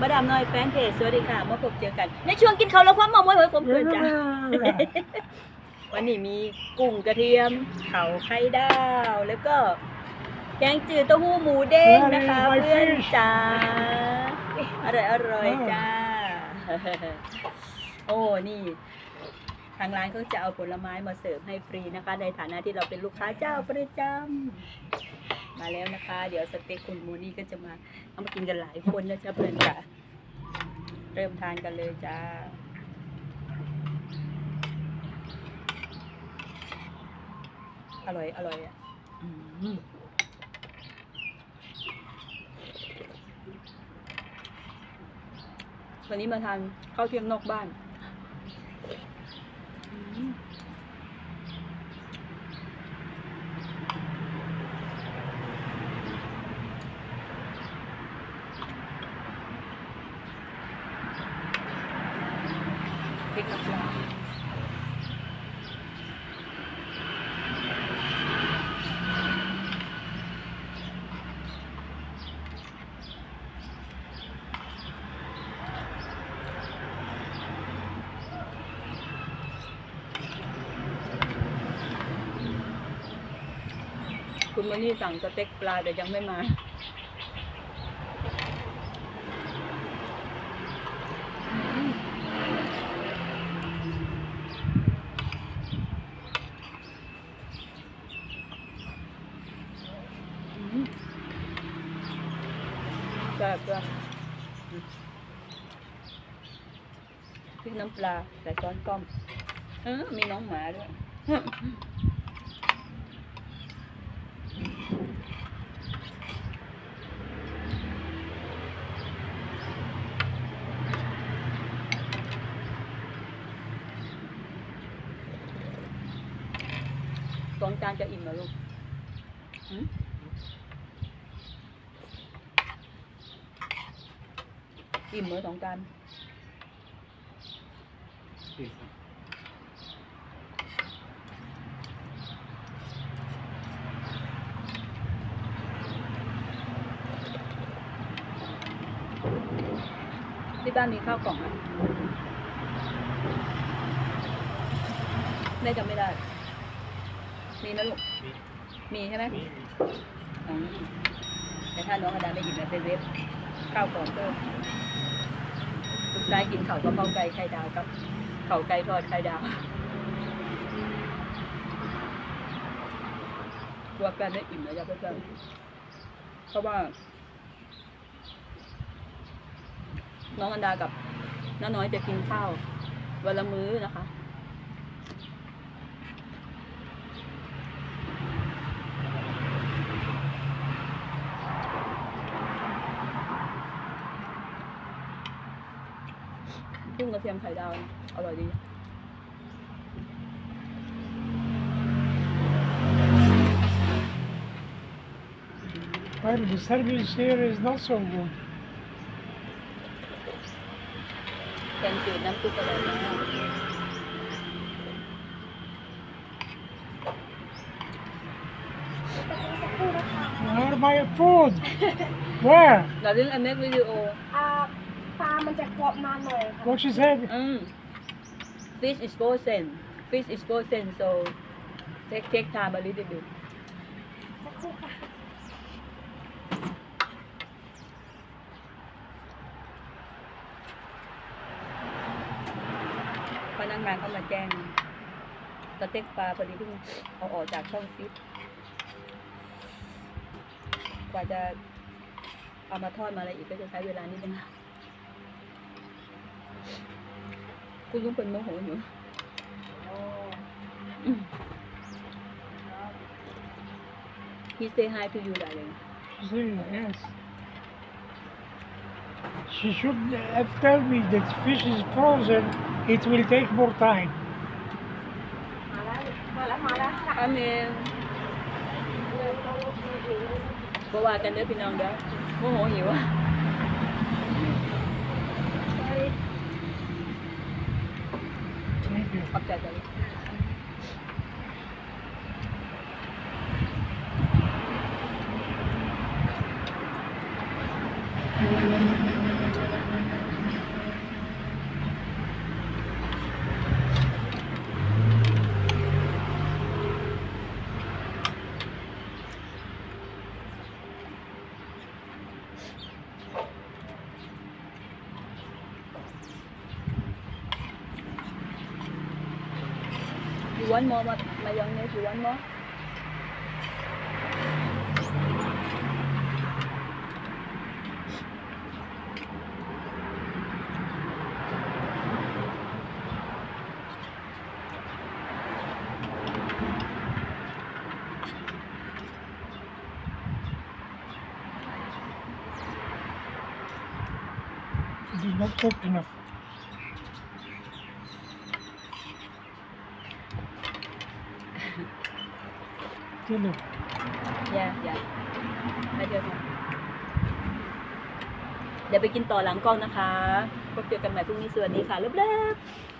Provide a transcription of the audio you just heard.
มาดามน้อยแฟนเพจสวัสดีค่ะมาพบเจอกัน ในช่วงกินข้าวแล้วความเมามอยหอยผมเกินจ้ะ วันนี้มีกุ้งกระเทียมเขาไข่ดาว แล้วก็แกงจืดเต้าหู้หมูเด้งนะคะ Very เพื่อน fish จ้าอร่อยอร่อยจ้า โอ้นี่ ทางร้านเขาจะเอาผลไม้มาเสิร์ฟให้ฟรีนะคะ ในฐานะที่เราเป็นลูกค้าเจ้าประจำ มาแล้วนะคะ เดี๋ยวสเต็กคุณโมนี่ก็จะมาเอามากินกันหลายคนนะจ๊ะเพื่อนจ้ะเริ่มทานกันเลยจ้าอร่อย อร่อยอะวันนี้มาทานข้าวเที่ยงนอกบ้าน อืมพริกน้ำปลาคุณมานี่สั่งสเต็กปลาแต่ยังไม่มา อืม แซ่บจ้ะพริกน้ำปลาใส่ช้อนก้อมเออมีน้องหมาด้วยสองจานจะอิ่มเหรอลูก หืมอิ่มเหรอสองจานที่บ้านมีข้าวกล่องไหมแม่จำไม่ได้ มีนะลูก มีใช่ไหมอ๋อแต่ถ้าน้องอดาไม่หยิบนะเป็นเว็บข้าวกล่องเพิ่ม ลูกชายกินเขากระเพราไก่ไข่ดาวครับเขาไก่ทอดไข่ดาวกลัวกันไม่อิ่มนะจ๊ะเพื่อนๆเพราะว่า น้องอันดากับน้าน้อยจะกินข้าววันละมื้อนะคะ กุ้งกระเทียมไข่ดาวนะอร่อยดี Well, the service here is not so good. แกงจืดน้ำซุปอร่อยมาก Where my food? Where? เราเรื่องไอเม มันจะกรอบนานหน่อยค่ะ What she said? อืม fish is frozen fish is frozen so take take time a little bit สักครู่ค่ะ พนักงานเขามาแจ้งสเต็กปลาพอดีเพิ่งเอาออกจากช่องฟิตกว่าจะเอามาทอดมาอะไรอีกก็จะใช้เวลานิดนึงคุณ ลุงเป็นโมโหอยู่ He say hi to you darling See, yes. She should have told me that fish is frozen. It will take more time. มาแล้วมาแล้ะ Thank you. one more but mayonnaise you one more It's not cooked enough. Hello. อย่าอย่าไปเดี๋ยวนะเดี๋ยวไปกินต่อหลังกล้องนะคะ พบเจอกันใหม่พรุ่งนี้สวัสดีค่ะเลิฟๆ